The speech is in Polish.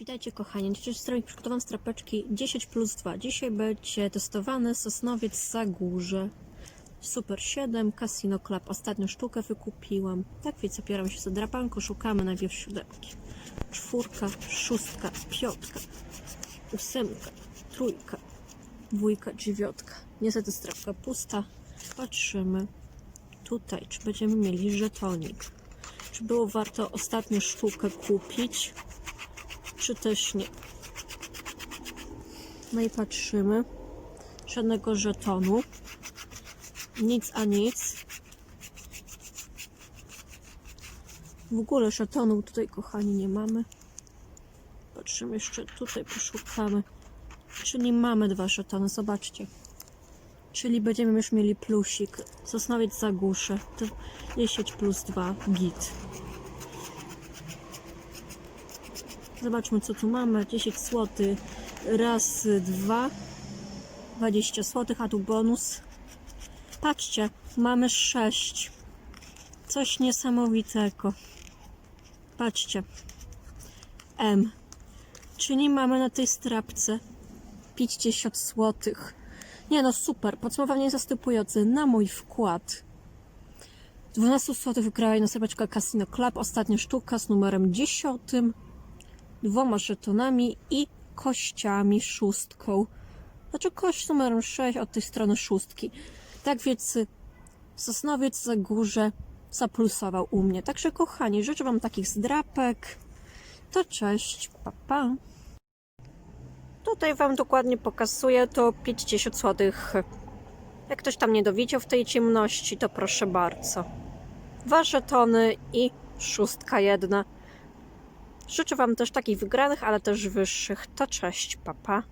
Witajcie kochani, dzisiaj stronie przygotowałam strapeczki 10 plus 2. Dzisiaj będzie testowany Sosnowiec Zagórze. Super 7, Casino Club. Ostatnią sztukę wykupiłam. Tak więc opieram się za drapanko, szukamy najpierw siódemki. Czwórka, szóstka, piątka, ósemka, trójka, dwójka, dziewiątka. Niestety strapka pusta. Patrzymy tutaj, czy będziemy mieli żetonik. Czy było warto ostatnią sztukę kupić? Czy też nie. No i patrzymy. Żadnego żetonu. Nic a nic. W ogóle żetonu tutaj, kochani, nie mamy. Patrzymy jeszcze tutaj, poszukamy. Czyli mamy dwa żetony, zobaczcie. Czyli będziemy już mieli plusik. Sosnowiec. To 10 plus 2 git. Zobaczmy, co tu mamy. 10 zł. Raz, dwa. 20 zł, a tu bonus. Patrzcie, mamy 6. Coś niesamowitego. Patrzcie. M. Czyli mamy na tej strapce 50 zł. Nie no, super. Podsumowanie zastępujące na mój wkład. 12 zł wygrała na strapeczka Casino Club. Ostatnia sztuka z numerem 10 dwoma żetonami i kościami szóstką. Znaczy kość numerem 6 od tej strony szóstki. Tak więc Sosnowiec Zagórze zaplusował u mnie. Także kochani, życzę Wam takich zdrapek. To cześć, pa pa. Tutaj Wam dokładnie pokazuję to 50 zł. Jak ktoś tam nie dowiedział w tej ciemności, to proszę bardzo. Dwa żetony i szóstka jedna. Życzę Wam też takich wygranych, ale też wyższych. To cześć, papa.